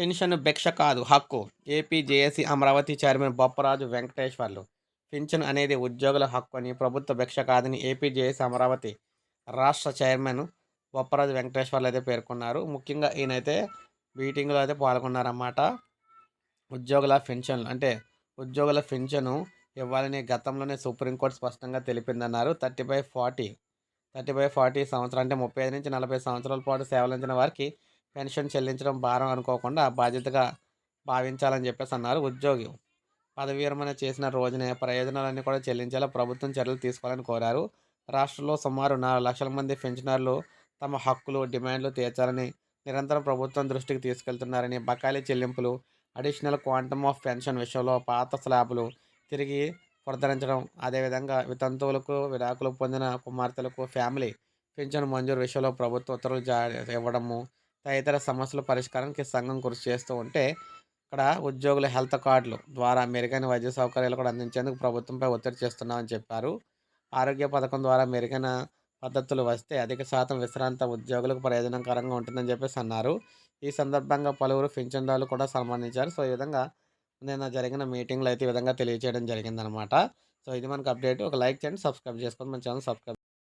Pension భిక్ష కాదు హక్కు. APJAC Amaravati chairman Bopparaju Venkateswarlu. Pension అనేది ఉద్యోగుల హక్కు అని ప్రభుత్వ భిక్ష కాదని ఏపీజేఏసీ అమరావతి రాష్ట్ర చైర్మన్ బొప్పరాజు వెంకటేశ్వర్లు అయితే పేర్కొన్నారు. ముఖ్యంగా ఈయనైతే మీటింగ్లో అయితే పాల్గొన్నారన్నమాట. ఉద్యోగుల పెన్షన్లు అంటే ఉద్యోగుల పెన్షను ఇవ్వాలని గతంలోనే సుప్రీంకోర్టు స్పష్టంగా తెలిపిందన్నారు. Thirty by forty thirty by forty సంవత్సరం అంటే ముప్పై ఐదు నుంచి నలభై సంవత్సరాల పాటు సేవలందిన వారికి పెన్షన్ చెల్లించడం భారం అనుకోకుండా బాధ్యతగా భావించాలని చెప్పేసి అన్నారు ఉద్యోగి. పదవి విరమణ చేసిన రోజునే ప్రయోజనాలన్నీ కూడా చెల్లించేలా ప్రభుత్వం చర్యలు తీసుకోవాలని కోరారు. రాష్ట్రంలో సుమారు నాలుగు లక్షల మంది పెన్షనర్లు తమ హక్కులు డిమాండ్లు తీర్చాలని నిరంతరం ప్రభుత్వం దృష్టికి తీసుకెళ్తున్నారని బకాయిల చెల్లింపులు అడిషనల్ క్వాంటమ్ ఆఫ్ పెన్షన్ విషయంలో పాత స్లాబులు తిరిగి పునరుద్ధరించడం అదేవిధంగా వితంతువులకు విడాకులు పొందిన కుమార్తెలకు ఫ్యామిలీ పెన్షన్ మంజూరు విషయంలో ప్రభుత్వ ఉత్తర్వులు జారీ ఇవ్వడము తదితర సమస్యల పరిష్కారానికి సంఘం కృషి చేస్తూ ఉంటే ఇక్కడ ఉద్యోగుల హెల్త్ కార్డులు ద్వారా మెరుగైన వైద్య సౌకర్యాలు కూడా అందించేందుకు ప్రభుత్వంపై ఒత్తిడి చేస్తున్నామని చెప్పారు. ఆరోగ్య పథకం ద్వారా మెరుగైన పద్ధతులు వస్తే అధిక శాతం విశ్రాంత ఉద్యోగులకు ప్రయోజనకరంగా ఉంటుందని చెప్పేసి అన్నారు. ఈ సందర్భంగా పలువురు పింఛన్దారులు కూడా సన్మానించారు. సో ఈ విధంగా నిన్న జరిగిన మీటింగ్లో అయితే ఈ విధంగా తెలియజేయడం జరిగిందనమాట సో ఇది మనకు అప్డేట్. ఒక లైక్ చేయండి సబ్స్క్రైబ్ చేసుకోండి. మన ఛానల్ సబ్స్క్రైబ్